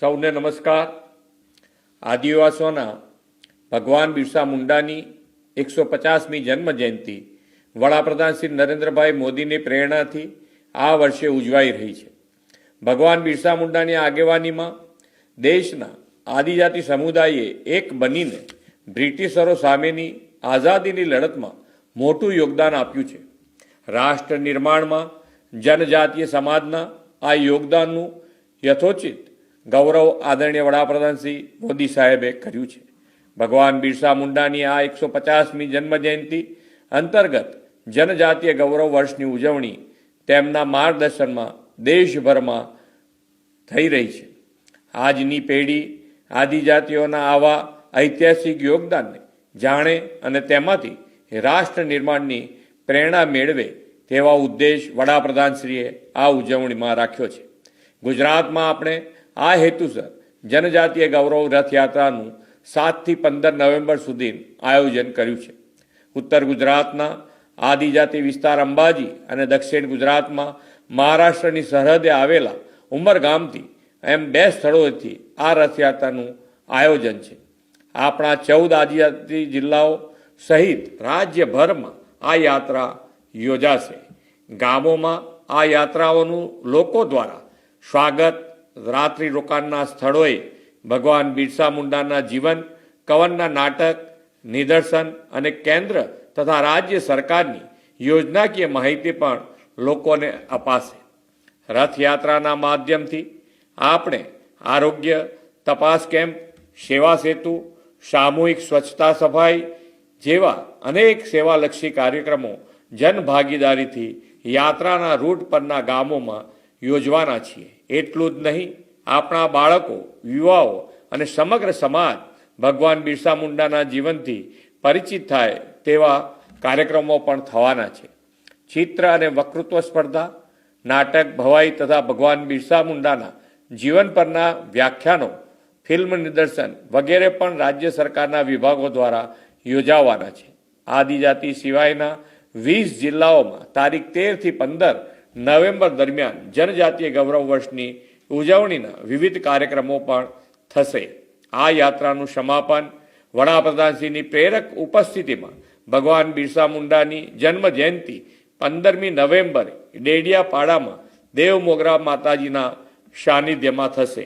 સૌને નમસ્કાર. આદિવાસીઓના ભગવાન બિરસા મુંડાની એકસો પચાસમી જન્મ જયંતિ વડાપ્રધાન શ્રી નરેન્દ્રભાઈ મોદીની પ્રેરણાથી આ વર્ષે ઉજવાઈ રહી છે. ભગવાન બિરસા મુંડાની આગેવાનીમાં દેશના આદિજાતિ સમુદાયે એક બનીને બ્રિટિશરો સામેની આઝાદીની લડતમાં મોટું યોગદાન આપ્યું છે. રાષ્ટ્ર નિર્માણમાં જનજાતીય સમાજના આ યોગદાનનું યથોચિત ગૌરવ આદરણીય વડાપ્રધાન શ્રી મોદી સાહેબે કર્યું છે. ભગવાન બિરસા મુંડાની આ એકસો પચાસમી જન્મજયંતિ અંતર્ગત જનજાતીય ગૌરવ વર્ષની ઉજવણી તેમના માર્ગદર્શનમાં દેશભરમાં થઈ રહી છે. આજની પેઢી આદિજાતિઓના આવા ઐતિહાસિક યોગદાનને જાણે અને તેમાંથી રાષ્ટ્ર નિર્માણની પ્રેરણા મેળવે તેવા ઉદ્દેશ વડાપ્રધાનશ્રીએ આ ઉજવણીમાં રાખ્યો છે. ગુજરાતમાં આપણે આ હેતુસર જનજાતીય ગૌરવ રથયાત્રાનું સાતથી પંદર નવેમ્બર સુધી આયોજન કર્યું છે. ઉત્તર ગુજરાતના આદિજાતિ વિસ્તાર અંબાજી અને દક્ષિણ ગુજરાતમાં મહારાષ્ટ્રની સરહદે આવેલા ઉમરગામથી એમ બે સ્થળોએથી આ રથયાત્રાનું આયોજન છે. આપણા ચૌદ આદિજાતિ જિલ્લાઓ સહિત રાજ્યભરમાં આ યાત્રા યોજાશે. ગામોમાં આ યાત્રાઓનું લોકો દ્વારા સ્વાગત રાત્રિ રોકાણના સ્થળોએ ભગવાન બિરસા મુંડાના જીવન, કવનના નાટક, નિદર્શન અને કેન્દ્ર તથા રાજ્ય સરકારની યોજનાકીય માહિતી પણ લોકોને અપાશે. રથયાત્રાના માધ્યમથી આપણે આરોગ્ય તપાસ કેમ્પ, સેવા સેતુ, સામૂહિક સ્વચ્છતા સફાઈ જેવા અનેક સેવાલક્ષી કાર્યક્રમો જનભાગીદારીથી યાત્રાના રૂટ પરના ગામોમાં યોજવાના છીએ. એટલું જ નહીં, આપણા બાળકો, યુવાઓ અને સમગ્ર સમાજ ભગવાન બિરસા મુંડાના જીવનથી પરિચિત થાય તેવા કાર્યક્રમો પણ થવાના છે. ચિત્ર અને વક્તૃત્વ સ્પર્ધા, નાટક, ભવાઈ તથા ભગવાન બિરસા મુંડાના જીવન પરના વ્યાખ્યાનો, ફિલ્મ નિદર્શન વગેરે પણ રાજ્ય સરકારના વિભાગો દ્વારા યોજાવાના છે. આદિજાતિ સિવાયના વીસ જિલ્લાઓમાં તારીખ તેરથી પંદર નવેમ્બર દરમિયાન જનજાતીય ગૌરવ વર્ષની ઉજવણીના વિવિધ કાર્યક્રમો પણ થશે. આ યાત્રાનું સમાપન વડાપ્રધાનશ્રીની પ્રેરક ઉપસ્થિતિમાં ભગવાન બિરસા મુંડાની જન્મ જયંતિ પંદરમી નવેમ્બરે ડેડિયાપાડામાં દેવ મોગરા માતાજીના સાનિધ્યમાં થશે.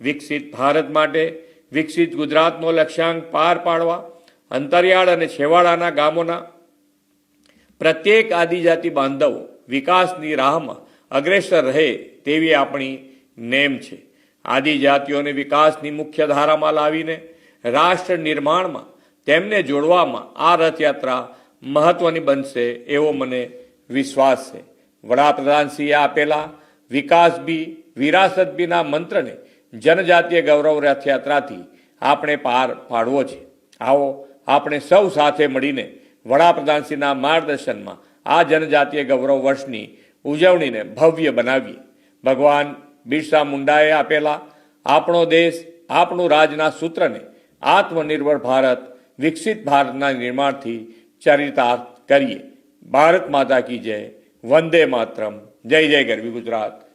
વિકસિત ભારત માટે વિકસિત ગુજરાતનો લક્ષ્યાંક પાર પાડવા, અંતરિયાળ અને છેવાડાના ગામોના પ્રત્યેક આદિજાતિ બાંધવો વિકાસની રાહમાં અગ્રેસર રહે તેવી આપણી નેમ છે. આદિજાતિઓને વિકાસની મુખ્ય ધારામાં લાવીને રાષ્ટ્ર નિર્માણમાં તેમને જોડવામાં આ રથયાત્રા મહત્વની બનશે એવો મને વિશ્વાસ છે. વડાપ્રધાનશ્રીએ આપેલા વિકાસ બી, વિરાસત બીના મંત્રને જનજાતીય ગૌરવ રથયાત્રાથી આપણે પાર પાડવો છે. આવો આપણે સૌ સાથે મળીને વડાપ્રધાનશ્રીના માર્ગદર્શનમાં આ જનજાતીય ગૌરવ વર્ષની ઉજવણીને ભવ્ય બનાવીએ ભગવાન બિરસા મુંડાએ આપેલા આપણો દેશ, આપણું રાજના સૂત્રને આત્મનિર્ભર ભારત, વિકસિત ભારતના નિર્માણથી ચરિતાર્થ કરીએ. ભારત માતા કી જય, વંદે માતરમ. જય જય ગરવી ગુજરાત.